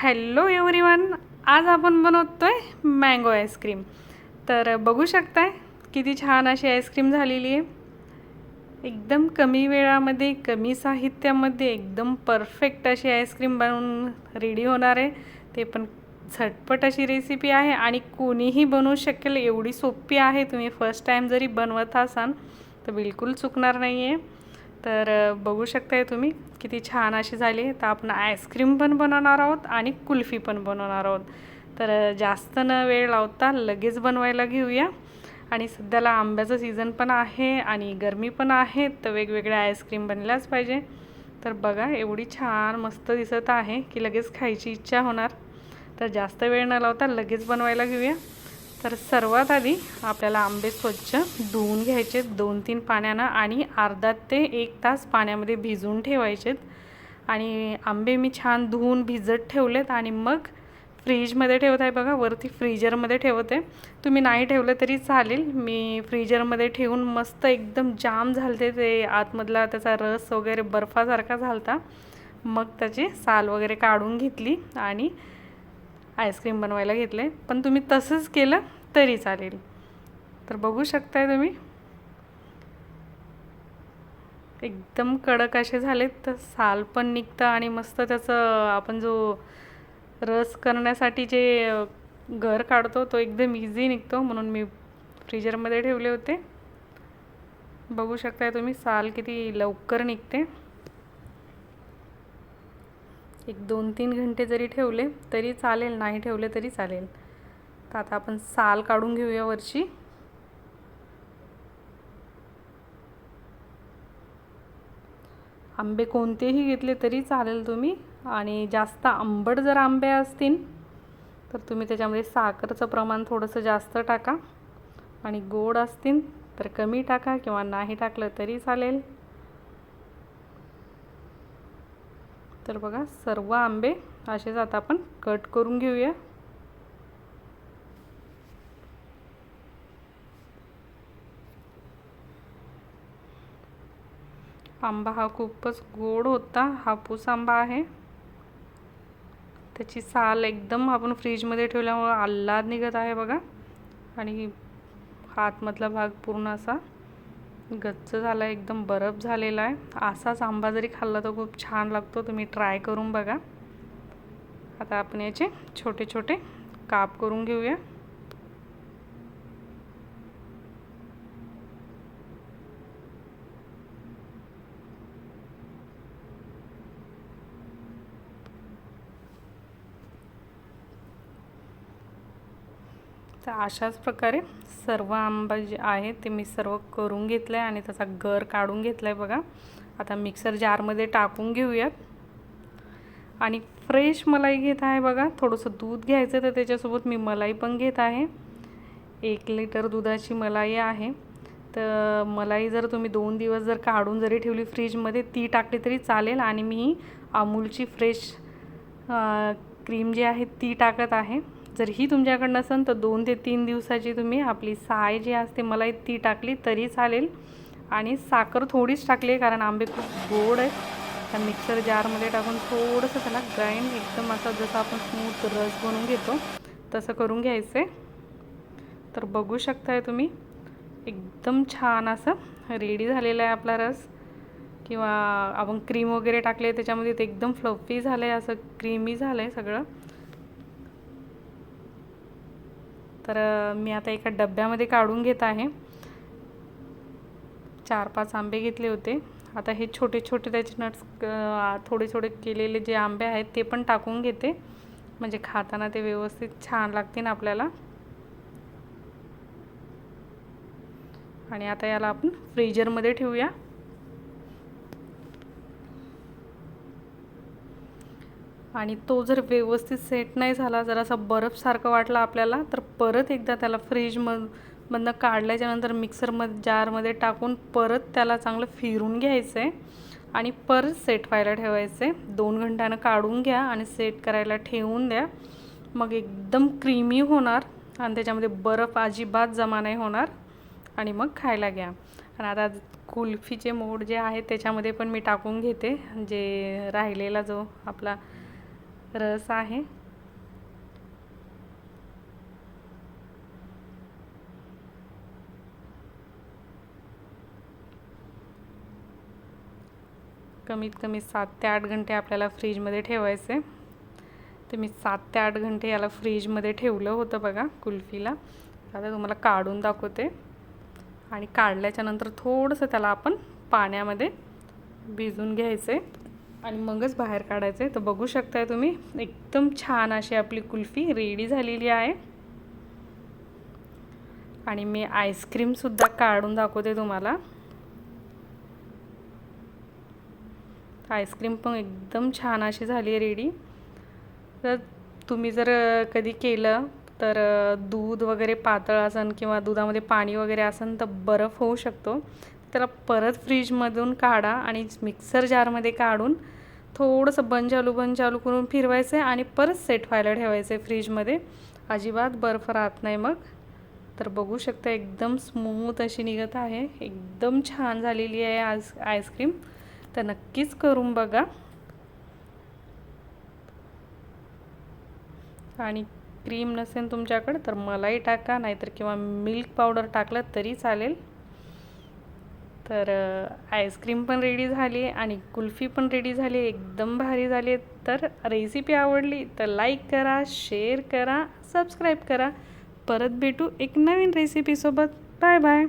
Hello everyone आज आपण बनवतो आहे मँगो आईस्क्रीम. तर बघू शकताय किती छान अशी आईस्क्रीम झालेली आहे. एकदम कमी वेळामध्ये कमी साहित्यामध्ये एकदम परफेक्ट अशी आईस्क्रीम बनवून रेडी होणार आहे. ते पण झटपट अशी रेसिपी आहे आणि कोणीही बनवू शकेल एवढी सोपी आहे. तुम्ही फर्स्ट टाईम जरी बनवत असाल तर बिलकुल चुकणार नाही आहे तर बघू शकताय तुम्ही किती छान अशी झाली. तर आपण आईस्क्रीम पण बनवणार आहोत आणि कुल्फी पण बनवणार आहोत. तर जास्त न वेळ लावता लगेच बनवायला घेऊया. आणि सध्याला आंब्याचं सीझन पण आहे आणि गरमी पण आहे तर वेगवेगळ्या आईस्क्रीम बनल्याच पाहिजे. तर बघा एवढी छान मस्त दिसत आहे की लगेच खायची इच्छा होणार. तर जास्त वेळ न लावता लगेच बनवायला घेऊया. तर सर्वात आधी आपल्याला आंबे स्वच्छ धुवून घ्यायचे. दोन तीन पाण्यानं आणि अर्धा ते एक तास पाण्यामध्ये भिजवून ठेवायचेत. आणि आंबे मी छान धुवून भिजत ठेवलेत आणि मग फ्रीजमध्ये ठेवत आहे बघा वरती फ्रीजरमध्ये ठेवते. तुम्ही नाही ठेवलं तरी चालेल. मी फ्रीजरमध्ये ठेवून मस्त एकदम जाम झालते ते आतमधला त्याचा रस वगैरे बर्फासारखा झालता. मग त्याची साल वगैरे काढून घेतली आणि आईस्क्रीम बनवायला घेतले. पण तुम्ही तसंच केलं तरी चालेल. तर बघू शकताय तुम्ही. एकदम कडक असे झालेत. तर साल पण निघतं आणि मस्त त्याचं आपण जो रस करण्यासाठी जे घर काढतो तो एकदम इझी निघतो. म्हणून मी फ्रीजरमध्ये ठेवले होते. बघू शकताय तुम्ही साल किती लवकर निघते. एक दोन तीन घंटे जरी ठेवले तरी चालेल. नाही ठेवले तरी चालेल. तर आता आपण साल काढून घेऊया वरची. आंबे कोणतेही घेतले तरी चालेल तुम्ही. आणि जास्त आंबट जर आंबे असतील तर तुम्ही त्याच्यामध्ये साखरचं प्रमाण थोडंसं जास्त टाका. आणि गोड असतील तर कमी टाका किंवा नाही टाकलं तरी चालेल. तर बघा सर्व आंबे असेच आता आपण कट करून घेऊया. आंबा हा खूपच गोड होता हापूस आंबा आहे. त्याची साल एकदम आपण फ्रीजमध्ये ठेवल्यामुळं आल्हाद निघत आहे बघा. आणि हातमधला भाग पूर्ण असा गच्च झाला आहे एकदम बरफ झालेला आहे. असाच आंबा जरी खाल्ला तर खूप छान लागतो. तुम्ही ट्राय करून बघा. आता आपण याचे छोटे छोटे काप करून घेऊया. तर अशाच प्रकारे सर्व आंबा जे आहे ते मी सर्व करून घेतलं आहे आणि त्याचा गर काढून घेतला आहे बघा. आता मिक्सर जारमध्ये टाकून घेऊयात. आणि फ्रेश मलाई घेत आहे बघा. थोडंसं दूध घ्यायचं तर त्याच्यासोबत मी मलाई पण घेत आहे. एक लिटर दुधाची मलाई आहे. तर मलाई जर तुम्ही दोन दिवस जर काढून जरी ठेवली फ्रीजमध्ये ती टाकली तरी चालेल. आणि मी अमूलची फ्रेश क्रीम जी आहे ती टाकत आहे. जर ही तुमच्याकडं नसेल तर दोन ते तीन दिवसाची तुम्ही आपली साय जी असते मलाई ती टाकली तरी चालेल. आणि साखर थोडीच टाकली आहे कारण आंबे खूप गोड आहेत. त्या मिक्सर जारमध्ये टाकून थोडंसं त्याला ग्राइंड एकदम असं जसं आपण स्मूथ रस बनवून घेतो तसं करून घ्यायचं आहे तर बघू शकताय तुम्ही एकदम छान असं रेडी झालेला आहे आपला रस. किंवा आपण क्रीम वगैरे टाकले त्याच्यामध्ये ते एकदम फ्लफी झालं आहे असं क्रीमी झालं आहे सगळं. तर मी आता एका डब्यामध्ये काढून घेत आहे. चार पाच आंबे घेतले होते. आता हे छोटे छोटे त्याचे नट्स थोडे थोडे केलेले जे आंबे आहेत ते पण टाकून घेते. म्हणजे खाताना ते व्यवस्थित छान लागतील आपल्याला. आणि आता याला आपण फ्रीजरमध्ये ठेवूया. आणि तो जर व्यवस्थित सेट नाही झाला जरासा बर्फसारखं वाटला आपल्याला तर परत एकदा त्याला फ्रीजमध मधनं काढल्याच्यानंतर मिक्सरमध्ये जारमध्ये टाकून परत त्याला चांगलं फिरून घ्यायचं आहे आणि परत सेट व्हायला ठेवायचं आहे दोन घंट्यानं काढून घ्या आणि सेट करायला ठेवून द्या. मग एकदम क्रीमी होणार आणि त्याच्यामध्ये बर्फ अजिबात जमा नाही होणार आणि मग खायला घ्या. आणि आता कुल्फीचे मोड जे आहेत त्याच्यामध्ये पण मी टाकून घेते जे राहिलेला जो आपला रस आहे. कमीत कमी सात ते आठ घंटे आपल्याला फ्रीजमध्ये ठेवायचे. तर मी सात ते आठ घंटे याला फ्रीजमध्ये ठेवलं होतं बघा कुल्फीला. आता तुम्हाला काढून दाखवते. आणि काढल्याच्यानंतर थोडंसं त्याला आपण पाण्यामध्ये भिजून घ्यायचे. आणि मगच बाहेर काढायचे तर बघू शकताय तुम्ही एकदम छान अशी आपली कुल्फी रेडी झालेली आहे. आणि मी आईस्क्रीमसुद्धा काढून दाखवते तुम्हाला. आईस्क्रीम पण एकदम छान अशी झाली आहे रेडी तर तुम्ही जर कधी केलं तर दूध वगैरे पातळ असन किंवा दुधामध्ये पाणी वगैरे असन तर बर्फ होऊ शकतो. त्याला परत फ्रीजमधून काढा आणि मिक्सर जारमध्ये काढून थोडंसं बंद चालू बंद चालू करून फिरवायचं आहे आणि परत सेट व्हायला ठेवायचं आहे फ्रीजमध्ये. अजिबात बर्फ राहत नाही मग. तर बघू शकता एकदम स्मूथ अशी निघत आहे. एकदम छान झालेली आहे आज आईस्क्रीम. तर नक्कीच करून बघा. आणि क्रीम नसेल तुमच्याकडं तर मलाई टाका नाहीतर किंवा मिल्क पावडर टाकलं तरी चालेल. तर आईस्क्रीम पण रेडी झाली आणि कुल्फी पण रेडी झाली एकदम भारी झाली. तर रेसिपी आवडली तर लाईक करा शेअर करा सबस्क्राईब करा. परत भेटू एक नवीन रेसिपीसोबत बाय बाय